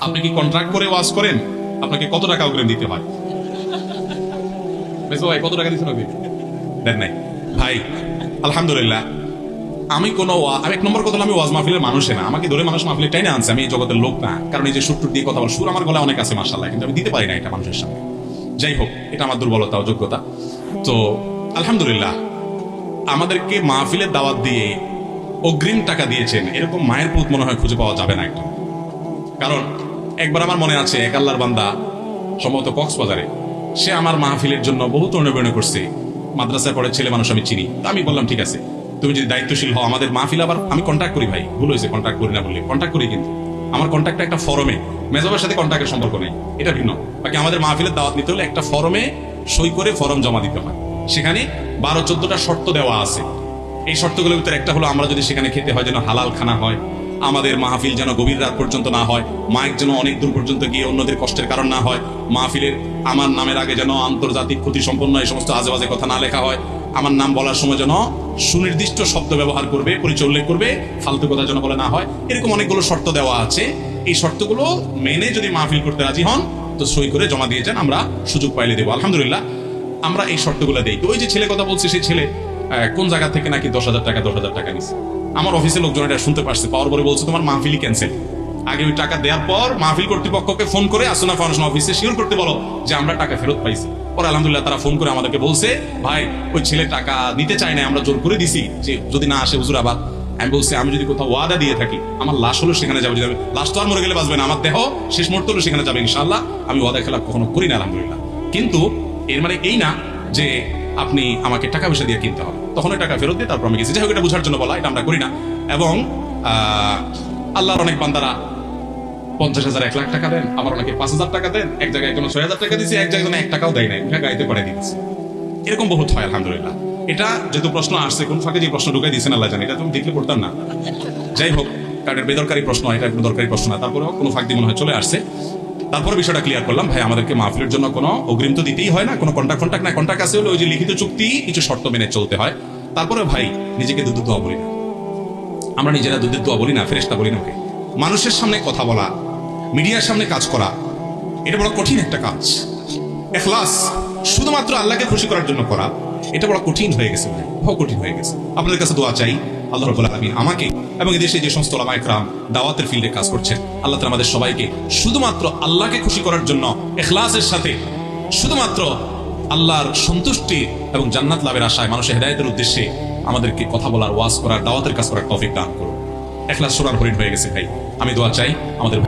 আপনি কি কন্ট্রাক্ট করে ওয়াজ করেন? আপনাকে কত টাকা অগ্রিম দিতে হয়? ভাই কত টাকা দিতে হবে দেন নাই। ভাই, আলহামদুলিল্লাহ, আমি কোনো আমি এক নম্বর কথা আমি ওয়াজ মাহফিলের মানুষে না। আমাকে ধরে মানুষ মাহফিলে টাইনে আনছে। আমি জগতের লোক না। কারণ এই যে সুর দিয়ে কথা বল সুর আমার গলায় অনেক আছে মাসাল্লাহ কিন্তু আমি দিতে পারি না এটা মানুষের সামনে। যাই হোক, এটা আমার দুর্বলতা ও যোগ্যতা। তো, আলহামদুলিল্লাহ, আমাদেরকে মাহফিলের দাওয়াত দিয়ে অগ্রিম টাকা দিয়েছেন। এরকম মায়ের পুত মনে হয় খুঁজে পাওয়া যাবে না একদম। কারণ একবার আমার মনে আছে, এক আল্লাহর বান্দা, সম্ভবত কক্সবাজারে, সে আমার মাহফিলের জন্য বহু তর্ণবর্ণ করছে। মাদ্রাসায় পড়ে ছেলে মানুষ আমি চিনি। তা আমি বললাম, ঠিক আছে, তুমি যদি দায়িত্বশীল হও, আমাদের মাহফিল আবার আমি কন্ট্যাক্ট করি ভাই। ভুল হয়েছে কন্ট্যাক্ট করি না বললে। কন্ট্যাক্ট করি কিন্তু। আমার কন্ট্যাক্টটা একটা ফরমে মেজবের সাথে কন্ট্যাক্টের সম্পর্ক নেই। এটা ভিন্ন। বাকি আমাদের মাহফিলের দাওয়াত নিতে হলে একটা ফরমে সই করে ফরম জমা দিতে হয়। সেখানে বারো চোদ্দটা শর্ত দেওয়া আছে। এই শর্তগুলোর ভিতরে একটা হলো, আমরা যদি সেখানে খেতে হয় যেন হালাল খানা হয় আমাদের মাহফিল যেন গভীর রাত পর্যন্ত না হয়, মাইক যেন অনেক দূর পর্যন্ত গিয়ে অন্যদের কষ্টের কারণ না হয়, মাহফিলের আমার নামের আগে যেন আন্তর্জাতিক ক্ষতি সম্পন্ন এই সমস্ত আজে বাজে কথা না লেখা হয়, আমার নাম বলার সময় যেন সুনির্দিষ্ট শব্দ ব্যবহার করবে পরিচয় উল্লেখ করবে, ফালতু কথা যেন বলে না হয়, এরকম অনেকগুলো শর্ত দেওয়া আছে। এই শর্তগুলো মেনে যদি মাহফিল করতে রাজি হন, তো সই করে জমা দিয়ে যান, আমরা সুযোগ পাইলে দেবো। আলহামদুলিল্লাহ, আমরা এই শর্তগুলো দেই। তো ওই যে ছেলে কথা বলছে, সেই ছেলে কোন জায়গা থেকে নাকি দশ হাজার টাকা, দশ হাজার টাকা নিছে? আমার অফিসের লোকজন এটা শুনতে পারছে। পাওয়ার পরে বলছে, তোমার মাহফিলি ক্যান্সেল আগে ওই টাকা দেওয়ার পর মাহফিল কর্তৃপক্ষকে ফোন করে আসনা ফাউন্ডেশন অফিসে শিওর করতে বলো যে আমরা টাকা ফেরত পাইছি। পরে আলহামদুলিল্লাহ তারা ফোন করে আমাদেরকে বলছে, ভাই, ওই ছেলে টাকা দিতে চায় না আমরা জোর করে দিছি যে যদি না আসে হুজুর আবার। আমি বলছি, আমি যদি কোথাও ওয়াদা দিয়ে থাকি, আমার লাশ হলো সেখানে যাবে যাবে লাশ তো আর মরে গেলে বাঁচবে না, আমার দেহ শেষ মুহূর্ত হলো সেখানে যাবে ইনশাল্লাহ আমি ওয়াদা খেলা কখনো করি না, আলহামদুলিল্লাহ। কিন্তু এর মানে এই না যে আপনি আমাকে টাকা পয়সা দিয়ে কিনতে হবে। তখন টাকা ফেরত দিয়ে তারপর আমি গেছি। যাই হোক, এটা বোঝার জন্য বলা, এটা আমরা করি না। এবং আল্লাহর অনেক বান্দারা পঞ্চাশ হাজার, এক লাখ টাকা দেন, আবার অনেকে পাঁচ হাজার টাকা দেন, এক জায়গায় কোনো ছয় হাজার টাকা দিচ্ছে এক জায়গায় এক টাকাও দেয় নাই। উঠে গাড়িতে করে দিচ্ছে এরকম বহুত হয়, আলহামদুলিল্লাহ। এটা যেহেতু প্রশ্ন আসছে, কোন ফাঁকে যে প্রশ্ন ঢুকাই দিয়েছেন, আল্লাহ জানি। এটা তুমি দেখলে পড়তাম না। যাই হোক কারণ বেদরকারি প্রশ্ন এটা কোনো দরকারি প্রশ্ন না। তারপরেও কোনো ফাঁক দিয়ে মনে হয় চলে আসছে। তারপরে বিষয়টা ক্লিয়ার করলাম, ভাই, আমাদেরকে মাহফিলের জন্য কোনো অগ্রিম তো দিতেই হয় না, কোনো কন্ট্যাক্ট কন্ট্যাক্ট না কন্ট্যাক্ট আছে হলে ওই যে লিখিত চুক্তি, কিছু শর্ত মেনে চলতে হয়। তারপরে, ভাই, নিজেকে দুধ দোয়া বলি না। আমরা নিজেরা দুধের দোয়া বলি না ফেরেস্তা বলি না ওকে। মানুষের সামনে কথা বলা, মিডিয়ার সামনে কাজ করা, এটা বড় কঠিন একটা কাজ। এখলাস, শুধুমাত্র আল্লাহকে খুশি করার জন্য করা, এটা বড় কঠিন হয়ে গেছে ভাই, বহু কঠিন হয়ে গেছে। আপনাদের কাছে দোয়া চাই আল্লাহ আলমী আমাকে এবং এদেশে যে সমস্ত দাওয়াতের ফিল্ডে কাজ আল্লাহ তালা আমাদের সবাইকে শুধুমাত্র আল্লাহকে খুশি করার জন্য এখলাসের সাথে শুধুমাত্র আল্লাহর সন্তুষ্টি এবং জান্নাত লাভের আশায় মানুষের হেদায়তের উদ্দেশ্যে আমাদেরকে কথা বলার, ওয়াজ করার, দাওয়াতের কাজ করার টপিক দান করুন। এখলাস সোনার হরিণ হয়ে গেছে ভাই। আমি দোয়া চাই আমাদের